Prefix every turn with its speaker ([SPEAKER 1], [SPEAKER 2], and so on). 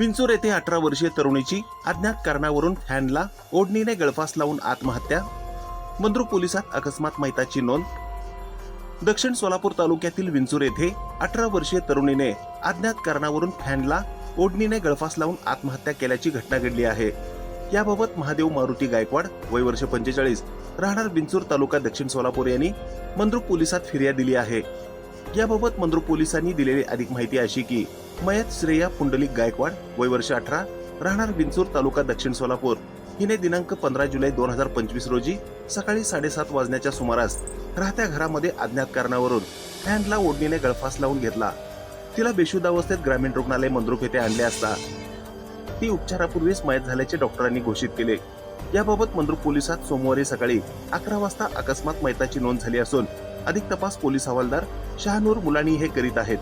[SPEAKER 1] विंचूर येथे अठरा वर्षीय तरुणीची अज्ञात कारणावरून फॅनला ओढणीने गळफास लावून आत्महत्या. मंद्रुप पोलिसात अकस्मात मैताची नोंद. दक्षिण सोलापूर तालुक्यातील विंचूर येथे अठरा वर्षीय तरुणीने अज्ञात कारणावरून फॅनला ओढणीने गळफास लावून आत्महत्या केल्याची घटना घडली आहे. याबाबत महादेव मारुती गायकवाड वय वर्ष पंचेचाळीस राहणार बिंचूर तालुका दक्षिण सोलापूर यांनी मंद्रुप पोलिसात फिर्याद दिली आहे. याबाबत मंद्रुप पोलिसांनी दिलेली अधिक माहिती अशी की मयत श्रेया पुंडलिक गायकवाड वय वर्ष अठरा राहणार बिंचूर तालुका दक्षिण सोलापूर. हिने दिनांक पंधरा जुलै दोन हजार पंचवीस रोजी सकाळी साडेसात वाजण्याच्या सुमारास राहत्या घरामध्ये अज्ञात कारणावरून हँडला ओढणीने गळफास लावून घेतला. तिला बेशुद्धावस्थेत ग्रामीण रुग्णालय मंद्रुप येथे आणले असता ती उपचारापूर्वीच मयत झाल्याचे डॉक्टरांनी घोषित केले. याबाबत मंद्रुप पोलिसात सोमवारी सकाळी अकरा वाजता अकस्मात मयताची नोंद झाली असून अधिक तपास पोलीस हवालदार शहानूर मुलानी हे करीत आहेत.